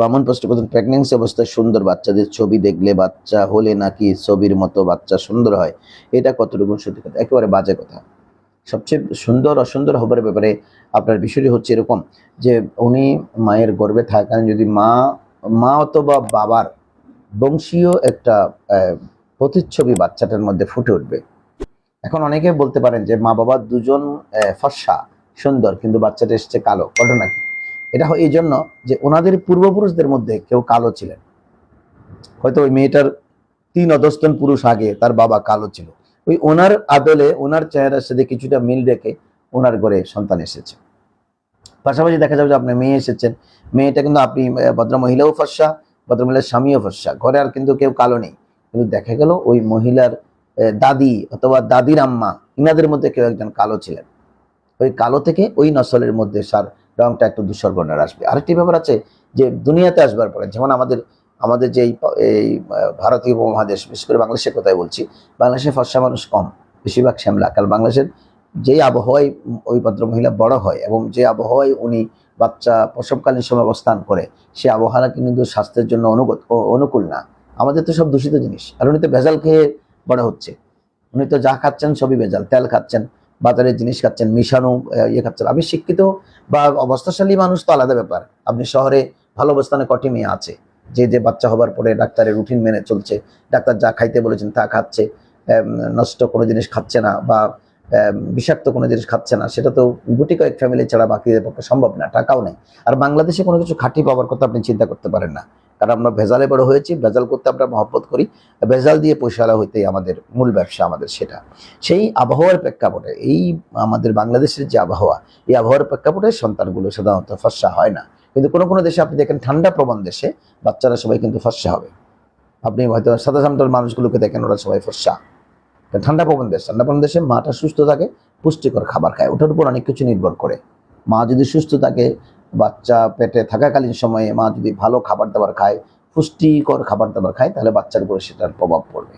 বামন প্রশ্ন করছেন প্রেগনেন্সি অবস্থায় সুন্দর, বাচ্চাদের ছবি দেখলে বাচ্চা হলে নাকি ছবির মতো বাচ্চা সুন্দর হয়? এটা কতটুকু সত্যি কথা? একেবারে বাজে কথা। সবচেয়ে সুন্দর, অসুন্দর হবার ব্যাপারে আপনার বিষয়টি হচ্ছে এরকম যে, উনি মায়ের গর্বে থাকেন যদি মা মা অথবা বাবার বংশীয় একটা প্রতিচ্ছবি বাচ্চাটার মধ্যে ফুটে উঠবে। এখন অনেকে বলতে পারেন যে মা বাবা দুজন ফর্সা, সুন্দর, কিন্তু বাচ্চাটা এসছে কালো। ঘটনা কি? এটা এই জন্য যে ওনাদের পূর্বপুরুষদের মধ্যে কেউ কালো ছিলেন। হয়তো ওই মেয়েটার তিন অধস্তন পুরুষ আগে, তার বাবা কালো ছিল। ওই ওনার আদলে, ওনার চেহারার সাথে কিছুটা মিল রেখে ওনার ঘরে সন্তান এসেছে। পাশাপাশি দেখা যাবে যে আপনার মেয়ে এসেছেন। মেয়েটা কিন্তু আপনি ভদ্রমহিলাও ফর্সা ভদ্রমহিলার স্বামীও ফর্সা ঘরে আর কিন্তু কেউ কালো নেই। কিন্তু দেখা গেল ওই মহিলার দাদি অথবা দাদির আম্মা, ইনাদের মধ্যে কেউ একজন কালো ছিলেন। ওই কালো থেকে ওই নসলের মধ্যে সার রংটা একটু দুঃস্বর্গণের আসবে আরেকটি ব্যাপার আছে যে দুনিয়াতে আসবার পরে, যেমন আমাদের আমাদের যে এই ভারতীয় উপমহাদেশ, বিশেষ করে বাংলাদেশের কথাই বলছি বাংলাদেশে ফর্সা মানুষ কম, বেশিরভাগ শ্যামলা, কারণ বাংলাদেশের যেই আবহাওয়ায় ওই মহিলা বড় হয় এবং যে আবহাওয়ায় উনি বাচ্চা প্রসবকালীন সময় অবস্থান করে, সে আবহাওয়া কিন্তু স্বাস্থ্যের জন্য অনুগত অনুকূল না। আমাদের তো সব দূষিত জিনিস, আর উনি তো ভেজাল খেয়ে বড় হচ্ছে। উনি তো যা খাচ্ছেন সবই ভেজাল, তেল খাচ্ছেন। বাজারের জিনিস খাচ্ছেন, মিশানো ইয়ে খাচ্ছেন। আমি শিক্ষিত বা অবস্থাশালী মানুষ তো আলাদা ব্যাপার। আপনি শহরে ভালো অবস্থানে কটি মেয়ে আছে? যে যে বাচ্চা হবার পরে ডাক্তারের রুটিন মেনে চলছে, ডাক্তার যা খাইতে বলেছেন তা খাচ্ছে নষ্ট কোনো জিনিস খাচ্ছে না বা বিষাক্ত কোনো জিনিস খাচ্ছে না, সেটা তো গুটি কয়েক ফ্যামিলি ছাড়া বাকিদের পক্ষে সম্ভব না, টাকাও নেই। আর বাংলাদেশে কোনো কিছু খাঁটি পাওয়ার কথা আপনি চিন্তা করতে পারেন না। কারণ আমরা ভেজালে বড় হয়েছি, ভেজাল করতে আমরা মহব্বত করি। ভেজাল দিয়ে পয়সালা হইতেই আমাদের মূল ব্যবসা আমাদের সেটা। সেই আবহাওয়ার প্রেক্ষাপটে, এই আমাদের বাংলাদেশের যে আবহাওয়া, এই আবহাওয়ার প্রেক্ষাপটে সন্তানগুলো সাধারণত ফসা হয় না। কিন্তু কোনো কোনো দেশে আপনি দেখেন ঠান্ডা প্রবণ দেশে বাচ্চারা সবাই কিন্তু ফর্সা হবে। আপনি হয়তো সাদা সামটার মানুষগুলোকে দেখেন, ওরা সবাই কারণ ঠান্ডা প্রবণ দেশ, ঠান্ডা প্রবণ দেশে মাটা সুস্থ থাকে, পুষ্টিকর খাবার খায়। ওটার উপর অনেক কিছু নির্ভর করে। মা যদি সুস্থ থাকে বাচ্চা পেটে থাকাকালীন সময়ে মা যদি ভালো খাবার দাবার খায়, পুষ্টিকর খাবার দাবার খায়, তাহলে বাচ্চার উপরে সেটার প্রভাব পড়বে।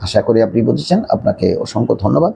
আশা করি আপনি বুঝেছেন। আপনাকে অসংখ্য ধন্যবাদ।